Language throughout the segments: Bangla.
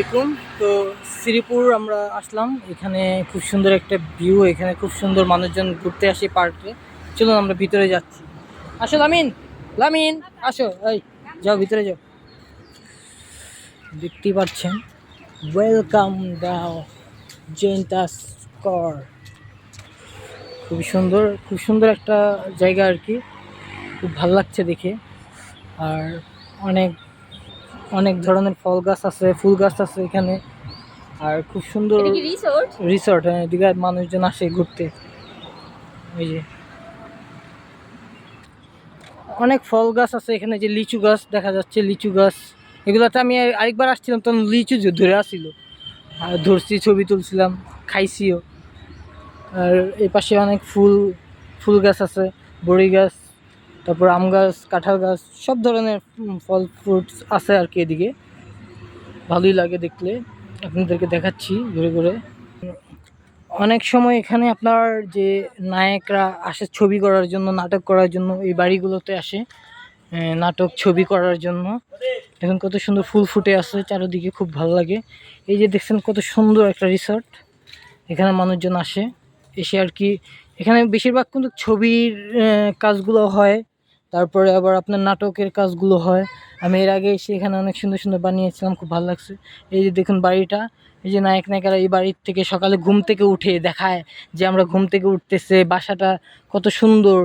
দেখুন, তো শ্রীপুর আমরা আসলাম। এখানে খুব সুন্দর একটা ভিউ এখানে খুব সুন্দর মানুষজন ঘুরতে আসে পার্কে চলুন আমরা ভিতরে যাচ্ছি। আসো, লামিন! লামিন, আসো, এই, যাও ভিতরে যাও। দেখতেই পাচ্ছেন ওয়েলকাম দাও জেন্টাস কর খুবই সুন্দর, খুব সুন্দর একটা জায়গা আর কি। খুব ভালো লাগছে দেখে। আর অনেক অনেক ধরনের ফল গাছ আছে ফুল গাছ আছে এখানে। আর খুব সুন্দর রিসর্ট হ্যাঁ দীঘায় মানুষজন আসে ঘুরতে। এই যে। অনেক ফল গাছ আছে এখানে যে লিচু গাছ দেখা যাচ্ছে লিচু গাছ। এগুলোতে আমি আরেকবার আসছিলাম তখন লিচু ধরে আসছিল। আর ধরছি ছবি তুলছিলাম খাইছিও। আর এই পাশে অনেক ফুল ফুল গাছ আছে বড়ি গাছ। তারপর আম গাছ, কাঁঠাল গাছ, সব ধরনের ফল ফ্রুটস আছে আর কি এদিকে। ভালোই লাগে দেখলে। আপনাদেরকে দেখাচ্ছি ঘুরে ঘুরে। অনেক সময় এখানে আপনার যে নায়করা আসে ছবি করার জন্য, নাটক করার জন্য, এই বাড়িগুলোতে আসে নাটক ছবি করার জন্য। এখন কত সুন্দর ফুল ফুটে আছে, চারোদিকে খুব ভালো লাগে। এই যে দেখছেন কত সুন্দর একটা রিসর্ট এখানে মানুষজন আসে, এসে আর কি, এখানে বেশিরভাগ কিন্তু ছবির কাজগুলো হয়। তারপরে আবার আপনার নাটকের কাজগুলো হয়। আমি এর আগে এসে এখানে অনেক সুন্দর সুন্দর বানিয়েছিলাম, খুব ভালো লাগছে। এই যে দেখুন বাড়িটা, এই যে নায়ক নায়িকারা এই বাড়ির থেকে সকালে ঘুম থেকে উঠে দেখায় যে আমরা ঘুম থেকে উঠতেছে, বাসাটা কত সুন্দর।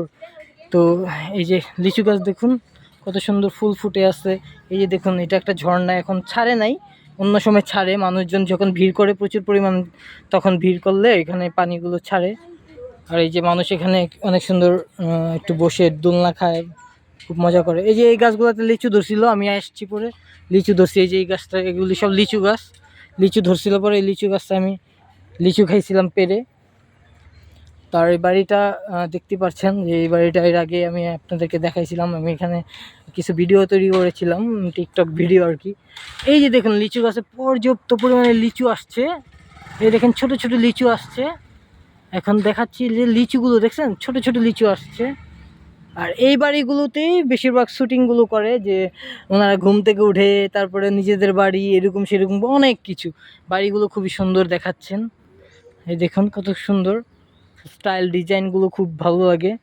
তো এই যে লিচু গাছ দেখুন, কত সুন্দর ফুল ফুটে আছে। এই যে দেখুন, এটা একটা ঝর্ণা, এখন ছাড়ে নাই, অন্য সময় ছাড়ে। মানুষজন যখন ভিড় করে প্রচুর পরিমাণ, তখন ভিড় করলে এখানে পানিগুলো ছাড়ে। আর এই যে মানুষ এখানে অনেক সুন্দর একটু বসে দোলনা খায়, খুব মজা করে। এই যে এই গাছগুলোতে লিচু ধরছিল, আমি আসছি পরে, লিচু ধরছি। এই যে এই গাছটা, এগুলি সব লিচু গাছ। লিচু ধরছিল পরে, এই লিচু গাছটা আমি লিচু খাইছিলাম পেরে। তার এই বাড়িটা দেখতে পাচ্ছেন যে এই বাড়িটা, এর আগে আমি আপনাদেরকে দেখাইছিলাম। আমি এখানে কিছু ভিডিও তৈরি করেছিলাম, টিকটক ভিডিও আর কি। এই যে দেখুন, লিচু গাছে পর্যাপ্ত পরিমাণে লিচু আসছে। এই দেখেন, ছোট ছোট লিচু আসছে। এখন দেখাচ্ছি যে লিচুগুলো, দেখছেন? ছোট ছোট লিচু আসছে। আর এই বাড়িগুলোতেই বেশিরভাগ শুটিংগুলো করে যে ওনারা ঘুম থেকে উঠে, তারপরে নিজেদের বাড়ি, এরকম সেরকম অনেক কিছু। বাড়িগুলো খুবই সুন্দর দেখাচ্ছেন। এই দেখুন কত সুন্দর। স্টাইল ডিজাইনগুলো খুব ভালো লাগে।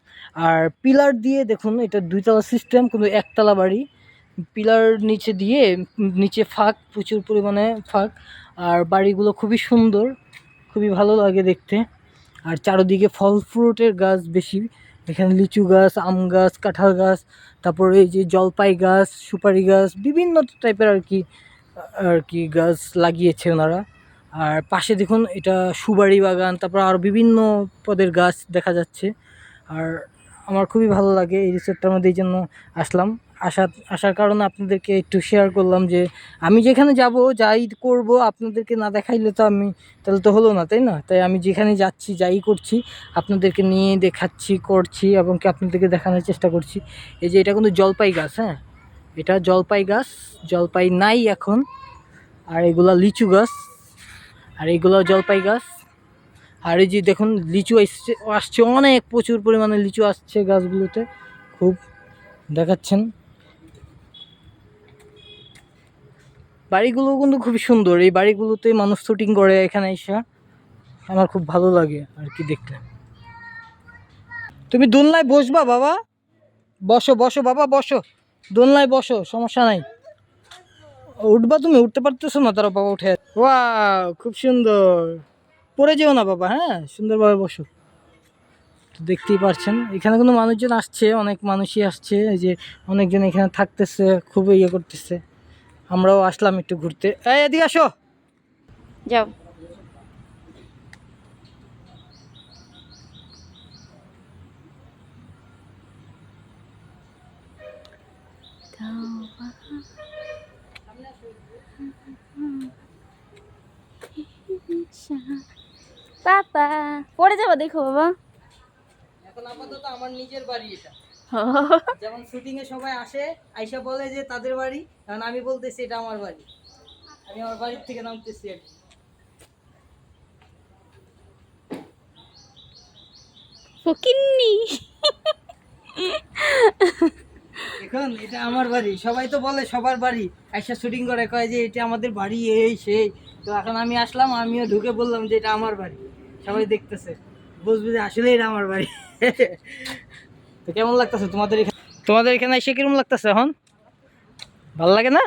আর পিলার দিয়ে দেখুন, এটা দুইতলা সিস্টেম, কিন্তু একতলা বাড়ি। পিলার নিচে দিয়ে, নিচে ফাঁক, প্রচুর পরিমাণে ফাঁক। আর বাড়িগুলো খুবই সুন্দর, খুবই ভালো লাগে দেখতে। আর চারোদিকে ফল ফ্রুটের গাছ বেশি। এখানে লিচু গাছ, আম গাছ, কাঁঠাল গাছ, তারপর এই যে জলপাই গাছ, সুপারি গাছ, বিভিন্ন টাইপের আর কি আর কি গাছ লাগিয়েছে ওনারা। আর পাশে দেখুন, এটা সুবাড়ি বাগান, তারপর আরও বিভিন্ন পদের গাছ দেখা যাচ্ছে। আর আমার খুবই ভালো লাগে এই রিসোর্টটার মধ্যে এই জন্য আসলাম। আসার আসার কারণে আপনাদেরকে একটু শেয়ার করলাম যে, আমি যেখানে যাব, যাই করব, আপনাদেরকে না দেখাইলে তো আমি, তাহলে তো হলো না, তাই না? তাই আমি যেখানে যাচ্ছি, যাই করছি, আপনাদেরকে নিয়ে দেখাচ্ছি, করছি এবং কি আপনাদেরকে দেখানোর চেষ্টা করছি। এই যে এটা কিন্তু জলপাই গাছ হ্যাঁ? এটা জলপাই গাছ, জলপাই নাই এখন। আর এগুলা লিচু গাছ, আর এগুলো জলপাই গাছ। আর এই যে দেখুন, লিচু আসছে আসছে অনেক প্রচুর পরিমাণে লিচু আসছে গাছগুলোতে, খুব দেখাচ্ছেন। বাড়িগুলো কিন্তু খুব সুন্দর। এই বাড়িগুলোতে মানুষ শুটিং করে এখানে এসে। আমার খুব ভালো লাগে আর কি দেখতে। তুমি দোলনায় বসবা বাবা। বসো বসো বাবা, বসো। দোলনায় বসো, সমস্যা নাই। উঠবা তুমি, উঠতে পারতেছো না তারা বাবা উঠে। ওয়া খুব সুন্দর। পড়ে যেও না বাবা হ্যাঁ? সুন্দরভাবে বসো। তো দেখতেই পারছেন। এখানে কোনো মানুষজন আসছে, অনেক মানুষই আসছে। এই যে অনেকজন এখানে থাকতেছে খুব ইয়ে করতেছে। আমরাও আসলাম একটু ঘুরতে। এই এদিকে আসো। যাও। পাপা পড়ে যাব দেখো বাবা। এখন আপাতত আমার নিজের বাড়ি এটা। যেমন শুটিং এ সবাই আসে আইসা বলে যে তাদের বাড়ি কারণ আমি বলতেছি এটা আমার বাড়ি। আমি আমার বাড়ির থেকে নামতেছি আর। ফকিন্নি। এখন এটা আমার বাড়ি সবাই তো বলে সবার বাড়ি। আইসা শুটিং করে কয় যে এটা আমাদের বাড়ি এই সেই। তো এখন আমি আসলাম আমিও ঢুকে বললাম যে এটা আমার বাড়ি। সবাই দেখতেছে বুঝবে যে আসলে এটা আমার বাড়ি। তো কেমন লাগতেছে? তোমাদের এখানে তোমাদের এখানে এসে কীরকম লাগতেছে এখন? ভালো লাগে না?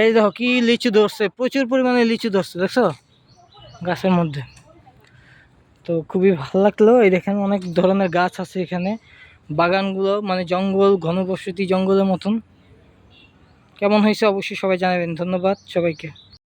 এই দেখো কি লিচু ধরছে, প্রচুর পরিমাণে লিচু ধরছে, দেখছ? গাছের মধ্যে। তো খুবই ভালো লাগল। এই দেখেন অনেক ধরনের গাছ আছে এখানে। বাগানগুলো মানে জঙ্গল, ঘনবসতি জঙ্গলের মতন। কেমন হয়েছে অবশ্যই সবাই জানাবেন। ধন্যবাদ সবাইকে।